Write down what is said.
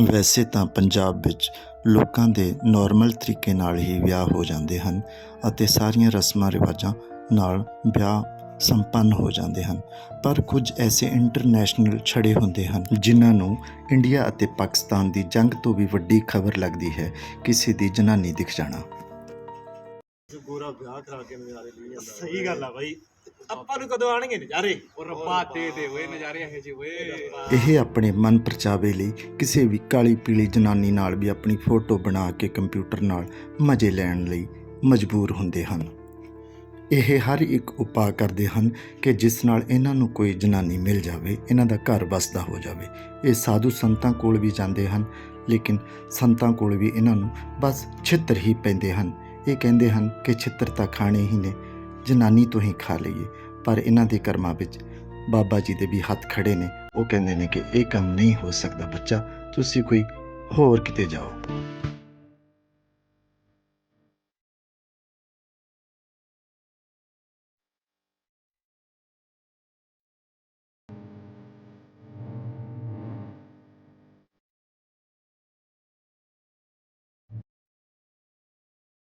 ਵੈਸੇ ਤਾਂ ਪੰਜਾਬ ਵਿੱਚ ਲੋਕਾਂ ਦੇ ਨਾਰਮਲ ਤਰੀਕੇ ਨਾਲ ਹੀ ਵਿਆਹ ਹੋ ਜਾਂਦੇ ਹਨ ਅਤੇ ਸਾਰੀਆਂ ਰਸਮਾਂ ਰਿਵਾਜਾਂ ਨਾਲ ਵਿਆਹ ਸੰਪੰਨ ਹੋ ਜਾਂਦੇ ਹਨ। ਪਰ ਕੁਝ ਐਸੇ ਇੰਟਰਨੈਸ਼ਨਲ ਛੜੇ ਹੁੰਦੇ ਹਨ ਜਿਨ੍ਹਾਂ ਨੂੰ ਇੰਡੀਆ ਅਤੇ ਪਾਕਿਸਤਾਨ ਦੀ ਜੰਗ ਤੋਂ ਵੀ ਵੱਡੀ ਖਬਰ ਲੱਗਦੀ ਹੈ। ਕਿਸੇ ਦੀ ਜਨਾਨੀ ਦਿਖ ਜਾਣਾ। ਗੋਰਾ ਵਿਆਹ ਕਰਾ ਕੇ ਨਜ਼ਾਰੇ ਲਈ ਜਾਂਦਾ ਸਹੀ ਗੱਲ ਆ ਬਾਈ। ਆਪਾਂ ਨੂੰ ਕਦੋਂ ਆਣਗੇ ਨਜ਼ਾਰੇ? ਉਹ ਰੱਬਾ ਦੇ ਦੇ ਓਏ ਨਜ਼ਾਰੇ ਇਹੋ ਜਿਹੇ ਓਏ। ਇਹ ਆਪਣੇ ਮਨ ਪਰਚਾਵੇ ਲਈ ਕਿਸੇ ਵੀ ਕਾਲੀ ਪੀਲੀ ਜਨਾਨੀ ਨਾਲ ਵੀ ਆਪਣੀ ਫੋਟੋ ਬਣਾ ਕੇ ਕੰਪਿਊਟਰ ਨਾਲ ਮਜ਼ੇ ਲੈਣ ਲਈ ਮਜਬੂਰ ਹੁੰਦੇ ਹਨ। ਇਹ ਹਰ ਇੱਕ ਉਪਾਅ ਕਰਦੇ ਹਨ ਕਿ ਜਿਸ ਨਾਲ ਇਹਨਾਂ ਨੂੰ ਕੋਈ ਜਨਾਨੀ ਮਿਲ ਜਾਵੇ ਇਹਨਾਂ ਦਾ ਘਰ ਵਸਦਾ ਹੋ ਜਾਵੇ। ਇਹ ਸਾਧੂ ਸੰਤਾਂ ਕੋਲ ਵੀ ਜਾਂਦੇ ਹਨ ਲੇਕਿਨ ਸੰਤਾਂ ਕੋਲ ਵੀ ਇਹਨਾਂ ਨੂੰ ਬਸ ਛਿੱਤਰ ਹੀ ਪੈਂਦੇ ਹਨ। ਇਹ ਕਹਿੰਦੇ ਹਨ ਕਿ ਛਿੱਤਰ ਤਾਂ ਖਾਣੇ ਹੀ ਨੇ ਜਨਾਨੀ ਤੋਂ ਹੀ ਖਾ ਲਈਏ। ਪਰ ਇਹਨਾਂ ਦੇ ਕਰਮਾਂ ਵਿੱਚ ਬਾਬਾ ਜੀ ਦੇ ਵੀ ਹੱਥ ਖੜੇ ਨੇ। ਉਹ ਕਹਿੰਦੇ ਨੇ ਕਿ ਇਹ ਕੰਮ ਨਹੀਂ ਹੋ ਸਕਦਾ ਬੱਚਾ। ਤੁਸੀਂ ਕੋਈ ਹੋਰ ਕਿਤੇ ਜਾਓ।